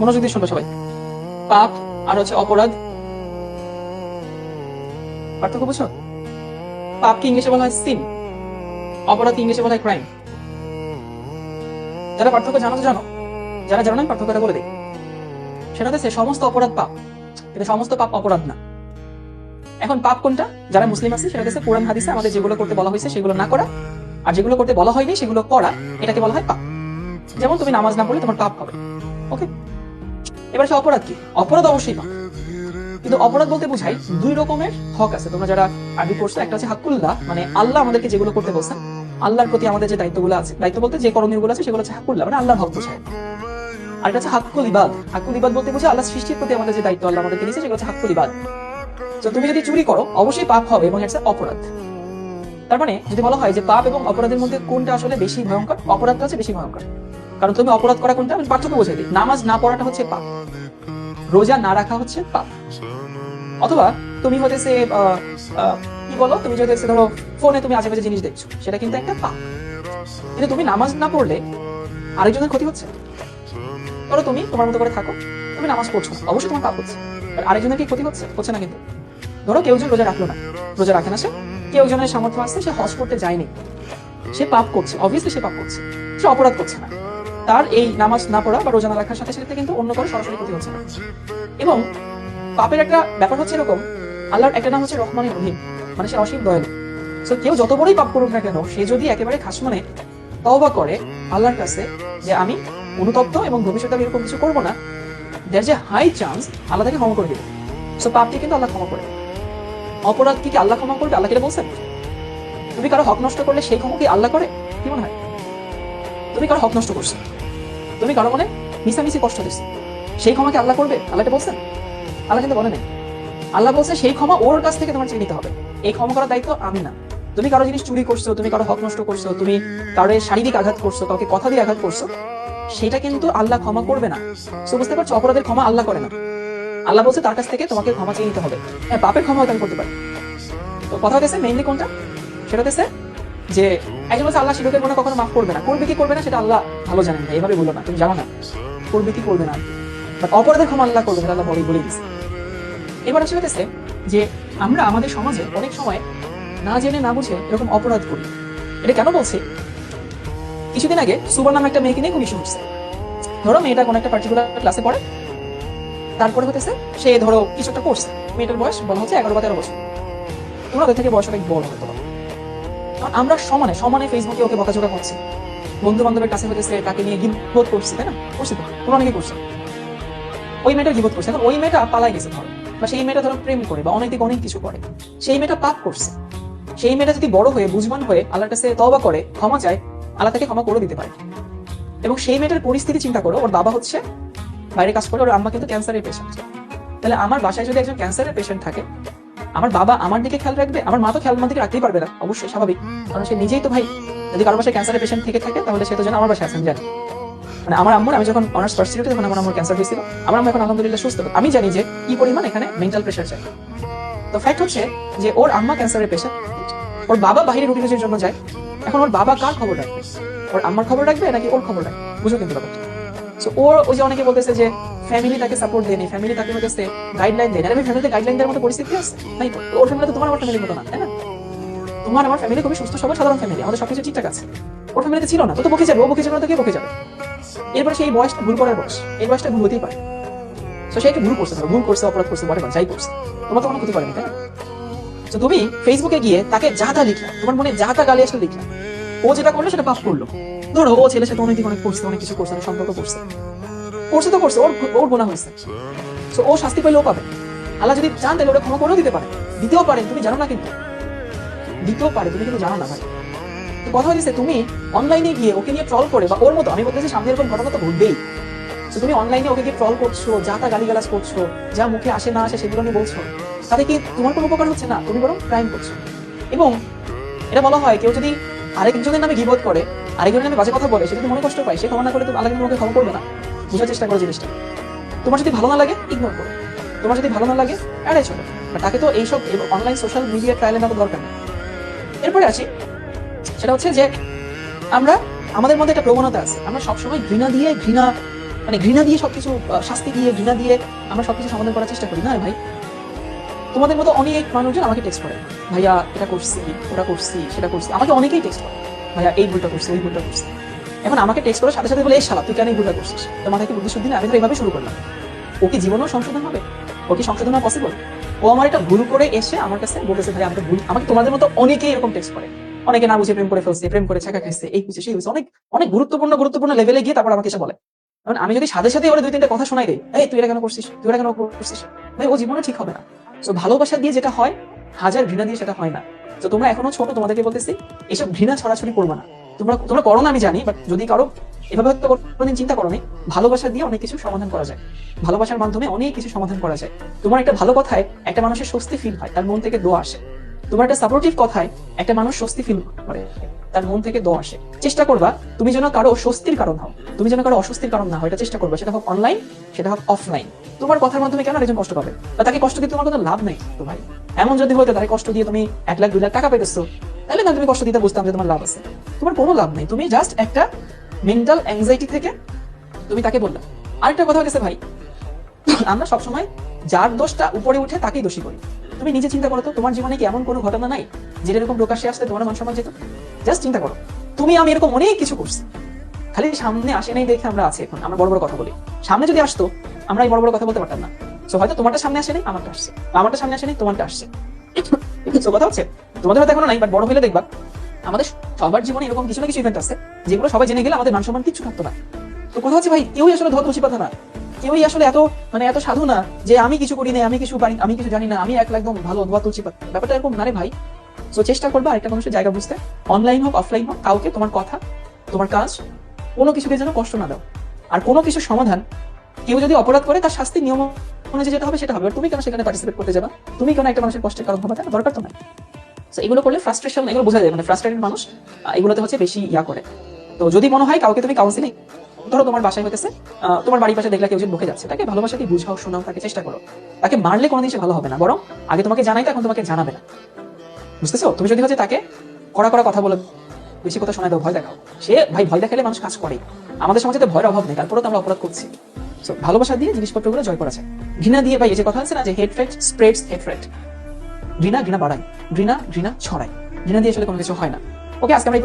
মনোযোগ দিয়ে শুনব সবাই। পাপ আর হচ্ছে অপরাধ। পার্থক্য বুঝছ? পাপকে ইংলিশে বলা হয় সিন অপরাধ ইংলিশে বলা হয় ক্রাইম যারা পার্থক্য জানো জানো? যারা জানো না পার্থক্যটা বলে দিই। সেটা হচ্ছে সমস্ত অপরাধ পাপ। কিন্তু সমস্ত পাপ অপরাধ না। এখন পাপ কোনটা? যারা মুসলিম আছে, সেটা হচ্ছে কোরআন, হাদিসে আমাদের যেগুলো করতে বলা হয়েছে, সেগুলো না করা। আর যেগুলো করতে বলা হয়নি, সেগুলো করা এটাকে বলা হয় পাপ। যেমন তুমি নামাজ না পড়লে তোমার পাপ হবে। ওকে এবার সে অপরাধ কি? অপরাধ অবশ্যই পাপ কিন্তু অপরাধ বলতে বোঝাই দুই রকমের হক আছে। তোমরা যারা আরবি পড়ছো, একটা হচ্ছে হাকুল্লাহ মানে আল্লাহ আমাদেরকে যেগুলো করতে বলছেন, আল্লাহর প্রতি আমাদের যে দায়িত্বগুলো আছে, দায়িত্ব বলতে যে করণীয়গুলো আছে, সেগুলো হচ্ছে হাকুল্লাহ মানে আল্লাহর হক বোঝায়। আর এটা হচ্ছে হাক্কুল ইবাদ। হাক্কুল ইবাদ বলতে বোঝায় আল্লাহ সৃষ্টির প্রতি আমাদের যে দায়িত্ব, আল্লাহ আমাদেরকে দিয়েছে, সেগুলো হচ্ছে হাক্কুল ইবাদ। তো তুমি যদি চুরি করো, অবশ্যই পাপ হবে এবং এটা অপরাধ। তার মানে যদি বলা হয় যে পাপ এবং অপরাধের মধ্যে কোনটা আসলে বেশি ভয়ঙ্কর, অপরাধটা হচ্ছে বেশি ভয়ঙ্কর। কারণ তুমি অপরাধ করা কোনটা? আমি পার্থক্য বোঝাই দিই। নামাজ না পড়াটা হচ্ছে পাপ। রোজা না রাখা হচ্ছে পাপ। অথবা তুমি আহ, আহ, কি বলো? তুমি যদি হচ্ছে ধরো ফোনে তুমি বাজে জিনিস দেখছ সেটা কিন্তু একটা পাপ। কিন্তু তুমি নামাজ না পড়লে আরেকজনের ক্ষতি হচ্ছে। ধরো তুমি তোমার মতো করে থাকো তুমি নামাজ পড়ছো অবশ্যই তোমার পাপ হচ্ছে। আরেকজনের কি ক্ষতি হচ্ছে? হচ্ছে না কিন্তু। ধরো কেউ জন রোজা রাখল না রোজা রাখে না সে। কেউ জনের সামর্থ্য আসছে সে হজ করতে যায়নি। সে পাপ করছে অবভিয়াসলি সে পাপ করছে। সে অপরাধ করছে না। তার এই নামাজ না পড়া বা রোজা না রাখার সাথে সাথে কিন্তু অন্য কারও সরাসরি ক্ষতি হচ্ছে এবং পাপের একটা ব্যাপার হচ্ছে এরকম, আল্লাহর একটা নাম হচ্ছে রহমানের রহিম মানে সে অসীম দয়ালু। তো কেউ যত বড়ই পাপ করুক না কেন, সে যদি একেবারে খাস মানে তওবা করে আল্লাহর কাছে যে আমি অনুতপ্ত এবং ভবিষ্যতে আমি এরকম কিছু করব না দের যে হাই চান্স আল্লাহ তাকে ক্ষমা করে দেবে। সো পাপটি কিন্তু আল্লাহ ক্ষমা করে। অপরাধ কি কি আল্লাহ ক্ষমা করবে? আল্লাহ কেটে বলছেন? তুমি কারও হক নষ্ট করলে সেই ক্ষমা কি আল্লাহ করে? কি মনে হয়? তুমি কারও হক নষ্ট করছ। তুমি কারও মনে মিশামিশি কষ্ট দিচ্ছ সেই ক্ষমা কি আল্লাহ করবে? আল্লাহ এটা বলছেন? আল্লাহ কিন্তু বলে নাই। আল্লাহ বলছে, সেই ক্ষমা ওর কাছ থেকে তোমার চেয়ে নিতে হবে। এই ক্ষমা করার দায়িত্ব আমি না। তুমি কারও জিনিস চুরি করছ, তুমি কারও হক নষ্ট করছ, তুমি কারও শারীরিক আঘাত করছ, কাউকে কথা দিয়ে আঘাত করছ, সেটা কিন্তু আল্লাহ ক্ষমা করবে না। তো বুঝতে পারছ? অপরাধের ক্ষমা আল্লাহ করে না। আল্লাহ বলছে, তার কাছ থেকে তোমাকে ক্ষমা চেয়ে নিতে হবে। হ্যাঁ বাপের ক্ষমা আমি করতে পারি। তো কথা হতেছে মেইনলি কোনটা? সেটা হতেছে যে একজন বলছে, আল্লাহ শিরকের কোনো কখনো মাফ করবে না। করবে কি করবে না সেটা আল্লাহ ভালো জানেন না, এইভাবে বলো না, তুমি জানো না। করবে কি করবে না বাট অপরাধের ক্ষমা আল্লাহ করবে, সেটা আল্লাহ বলেই বলে দিচ্ছে এবার আসে হতেছে যে আমরা আমাদের সমাজে অনেক সময় না জেনে, না বুঝে এরকম অপরাধ করি। এটা কেন বলছি? কিছুদিন আগে সুবর নামে একটা মেয়েকে নিয়ে খুব ইস্যু হচ্ছে। ধরো মেয়েটা কোনো একটা পার্টিকুলার ক্লাসে পড়ে, তারপরে হতেছে সে ধরো কিছু একটা করছে। মেয়েটার বয়স বলা হচ্ছে এগারো বা তেরো বছর। ওদের থেকে বয়স অনেক বড় হতো আমরা সমানে সমানে ফেসবুকে ওকে বকাঝোকা করছি। বন্ধু বান্ধবের কাছে হতেছে তাকে নিয়ে গিবোধ করছি, তাই না? করছি তো অনেকে করছ ওই মেয়েটা গিবোধ করছে। ওই মেয়েটা পালাই গেছে ধরো। বা সেই মেয়েটা ধরো প্রেম করে বা অনেক দিকে অনেক কিছু করে। সেই মেয়েটা পাপ করছে। সেই মেয়েটা যদি বড় হয়ে, বুঝবান হয়ে আল্লাহর কাছে তবা করে, ক্ষমা চায়, আল্লাহ তাকে ক্ষমা করে দিতে পারে। এবং সেই মেয়েটার পরিস্থিতি চিন্তা করো, ওর বাবা হচ্ছে বাইরে কাজ করে, ওর আম্মা কিন্তু ক্যান্সারের পেশেন্ট তাহলে আমার বাসায় যদি একজন ক্যান্সারের পেশেন্ট থাকে আমার বাবা আমার দিকে খেয়াল রাখবে, আমার মা তো খেয়াল আমার দিকে রাখতেই পারবে না, অবশ্যই স্বাভাবিক। কারণ সে নিজেই তো ভাই, যদি কারও বাসায় ক্যান্সারের পেশেন্ট থেকে থাকে, তাহলে সে তো যেন আমার বাসায় আছেন জানি। মানে আমার আম্মুর, আমি যখন অনার্স ফার্স্ট ইয়ারে তখন আমার আম্মুর ক্যান্সার হয়েছিল। আমার আম্মা এখন আলহামদুলিল্লাহ সুস্থ। আমি জানি যে কি পরিমাণ এখানে মেন্টাল প্রেশার চাই। তো ফ্যাক্ট হচ্ছে যে ওর আম্মা ক্যান্সারের পেশেন্ট ওর বাবা বাইরে রুটি কাজের জন্য যায়। এখন ওর বাবা কার খবর রাখবে? ওর আম্মার খবর রাখবে নাকি ওর খবর রাখবে? বুঝো কিন্তু ব্যাপারটা। ওর ওই যে অনেকে বলতেছে যে ফ্যামিলি তাকে সাপোর্ট দেয়নি ফ্যামিলি তাকে হতেছে গাইডলাইন দেয় আমি ফ্যামিলিতে গাইডলাইন দেওয়ার মতো পরিস্থিতি আছে? নাই তো? ওর ফ্যামিলি তো তোমার আমার ফ্যামিলির মতো না, তাই না? তোমার আমার ফ্যামিলি খুবই সুস্থ সবল সাধারণ ফ্যামিলি আমাদের সবকিছু ঠিকঠাক আছে। ওর ফ্যামিলিতে ছিল না, তো বকে যাবে, ও বকে যাবে না তো কে বকে যাবে? এরপরে সেই বয়সটা ভুল করার বয়স, এই বয়সটা ভুল হতেই পারে। তো সে একটু ভুল করছে ভুল করছে, অপরাধ করছে বলে যাই করছে। তোমার তো কোনো ক্ষতি করেনি, তাই না? তো তুমি ফেসবুকে গিয়ে তাকে যা তা লিখলা, তোমার মনে যা তা গালি আসলে লিখলা। ও যেটা করল সেটা পাপ করল। ধরো, ও ছেলে সাথে অনেকদিন অনেক করছে, অনেক কিছু করছে সম্পর্ক করছে। করছে তো করছে, ওর ওর গোনা হয়েছে। তো ও শাস্তি পেলে ও পাবে। আল্লাহ যদি চান, তাহলে ওরা ক্ষমা করেও দিতে পারে। দিতেও পারে, তুমি জানো না কিন্তু। দিতেও পারে, তুমি কিন্তু জানো না ভাই। তো কথা হচ্ছে তুমি অনলাইনে গিয়ে ওকে নিয়ে ট্রল করে, বা ওর মতো, আমি বলতেছি সামনে এরকম ঘটনা তো ঘটবেই। তো তুমি অনলাইনে ওকে গিয়ে ট্রল করছ, যা তা গালিগালাজ করছ, যা মুখে আসে না আসে সেগুলো নিয়ে বলছো, তাতে কি তোমার কোনো উপকার হচ্ছে না? তুমি বরং ক্রাইম করছ। এবং এটা বলা হয়, কেউ যদি আরেকজনের নামে গিবোধ করে, আরেকজনের নামে বাজে কথা বলে, সে যদি মনে কষ্ট পায়, সে ক্ষমা না করে তো তোমাকে ক্ষমা করবে না। বোঝার চেষ্টা করো জিনিসটা। তোমার যদি ভালো না লাগে ইগনোর করো। তোমার যদি ভালো না লাগে, এড়াই চলো। বা তাকে তো এইসব অনলাইন সোশ্যাল মিডিয়া ট্রায়ালের মতো দরকার নেই। এরপরে আসি, সেটা হচ্ছে যে আমরা, আমাদের মধ্যে একটা প্রবণতা আছে। আমরা সবসময় ঘৃণা দিয়ে ঘৃণা মানে ঘৃণা দিয়ে সবকিছু শাস্তি দিয়ে, ঘৃণা দিয়ে আমরা সবকিছু সমাধান করার চেষ্টা করি। না ভাই? তোমাদের মতো অনেক মানুষজন আমাকে টেক্সট করে। ভাইয়া, এটা করছি, ওটা করছি, সেটা করছি। আমাকে অনেকেই টেক্সট করে। ভাইয়া, এই ভুলটা করছি, ওই ভুলটা করছি। এখন আমাকে টেক্সট করার সাথে সাথে বলে এই শালা, তুই কেন এই ভুলটা করছিস? তো মাথায় কি বুদ্ধি শুদ্ধি না আমি এইভাবে শুরু করলাম। ও কি জীবনেও সংশোধন হবে? ও কি সংশোধন হওয়া পসিবল ও আমার এটা ভুল করে এসে আমার কাছে বলেছে ভাই, আমাকে ভুল, আমাকে তোমাদের মতো অনেকেই এরকম টেক্সট করে। অনেকে না বুঝে প্রেম করে ফেলছে, প্রেম করে ছাকা খাইছে এই হচ্ছে সেই হচ্ছে অনেক অনেক গুরুত্বপূর্ণ গুরুত্বপূর্ণ লেভেলে গিয়ে তারপর আমাকে এসে বলে। কারণ আমি যদি সাথে সাথে ওরা দুই তিনটা কথা শোনাই দেই, এই, তুই এটা কেন করছিস? তুই এটা কেন করছিস? ভাই, ও জীবনে ঠিক হবে না। তো ভালোবাসা দিয়ে যেটা হয়, হাজার ঘৃণা দিয়ে সেটা হয় না। তো তোমরা এখনও ছোট, তোমাদেরকে বলতেছি, এসব ঘৃণা ছড়াছড়ি করবে না। তোমরা তোমরা করো না, আমি জানি বাট যদি কারও এভাবে হয়তো কোনোদিন চিন্তা করো ভালোবাসা দিয়ে অনেক কিছু সমাধান করা যায়। ভালোবাসার মাধ্যমে অনেক কিছু সমাধান করা যায়। তোমার একটা ভালো কথায় একটা মানুষের স্বস্তি ফিল হয়, তার মন থেকে দোয়া আসে। তোমার একটা সাপোর্টিভ কথায় একটা মানুষ স্বস্তি ফিল করে, তার মন থেকে দোয়া আসে। চেষ্টা করবা, তুমি যেন কারও স্বস্তির কারণ হও। তুমি যেন কারও অস্বস্তির কারণ না হয় এটা চেষ্টা করবা। সেটা হোক অনলাইন সেটা হোক অফলাইন তোমার কথার মাধ্যমে কেন একজন কষ্ট পাবে? বা তাকে কষ্ট দিয়ে তোমার কোনো লাভ নেই তো ভাই? এমন যদি হতো তাকে কষ্ট দিয়ে তুমি এক লাখ, দুই লাখ টাকা পেতেছো তাহলে না তুমি কষ্ট দিতে বুঝতাম যে তোমার লাভ আছে। তোমার কোনো লাভ নেই। তুমি জাস্ট একটা মেন্টাল অ্যাংজাইটি থেকে তুমি তাকে বললে। আরেকটা কথা হয়েছে ভাই, আমরা সবসময় যার দোষটা উপরে উঠে তাকেই দোষী করি। তুমি নিজে চিন্তা করো তো, তোমার জীবনে কি এমন কোনো ঘটনা নাই যেটা এরকম প্রকাশ্যে আসলে তোমার মান সম্মান যেত? জাস্ট চিন্তা করো। তুমি আমি এরকম অনেক কিছু করছি। খালি সামনে আসে নাই দেখে আমরা আছি এখন। আমরা বড় বড় কথা বলি। সামনে যদি আসতো, আমরা এই বড় বড় কথা বলতে পারতাম না। সো হয়তো তোমারটা সামনে আসে নাই, আমারটা আসছে। আমারটা সামনে আসে নাই, তোমারটা আসছে। কথা হচ্ছে তোমাদের হয়তো এখনও নাই বাট বড় হলে দেখবা। আমাদের সবার জীবনে এরকম কিছু না কিছু ইভেন্ট আছে, যেগুলো সবাই জেনে গেলে আমাদের মান সম্মান কিছু থাকতো না। তো কথা হচ্ছে ভাই কেউই আসলে ধর কথা না। কেউই আসলে এত মানে এত সাধু না যে আমি কিছু করি না আমি কিছু পারি, আমি কিছু জানি না, আমি এক একদম ভালো ধোয়া তুলছি ব্যাপারটা এরকম না রে ভাই। তো চেষ্টা করবা আরেকটা মানুষের জায়গা বুঝতে। অনলাইন হোক অফলাইন হোক, কাউকে তোমার কথা, তোমার কাজ, কোনো কিছুকে যেন কষ্ট না দাও। আর কোনো কিছু সমাধান, কেউ যদি অপরাধ করে, তার শাস্তি নিয়ম অনুযায়ী যেটা হবে সেটা হবে। তুমি কেন সেখানে পার্টিসিপেট করতে যাবা? তুমি কেন একটা মানুষের কষ্টের কারণ হবে? দরকার তো নাই। এগুলো করলে ফ্রাস্ট্রেশন এগুলো বোঝা যায় মানে ফ্রাস্ট্রেটেড মানুষ এগুলোতে হচ্ছে বেশি ইয়া করে। তো যদি মনে হয় কাউকে তুমি কাউন্সিলিং ধরো তোমার বাসায় হইতেছে তোমার বাড়ির পাশে দেখলে কেউ যে বকে যাচ্ছে, তাকে ভালোবাসা দিয়ে বুঝাও, শোনাও, তাকে চেষ্টা করো। তাকে মারলে কোনোদিন সে ভালো হবে না, বরং আগে তোমাকে জানাই এখন তোমাকে জানাবে না। বুঝতেছো? তুমি যদি হচ্ছে তাকে কড়া কড়া কথা বলে বেশি কথা শোনায় দাও, ভয় দেখাও। সে ভাই, ভয় দেখালে মানুষ কাজ করে আমাদের সমাজে তো ভয়ের অভাব নেই তারপরে তো আমরা অপরাধ করছি। ভালোবাসা দিয়ে জিনিসপত্রগুলো জয় করা যায়। ঘৃণা দিয়ে ভাই, এই যে কথা আছে না, যে hate fret spreads hate fret ঘৃণা ঘৃণা বাড়ায়। ঘৃণা ঘৃণা ছড়ায়। ঘৃণা দিয়ে আসলে কোনো কিছু হয় না। ওকে, আজকে আমরা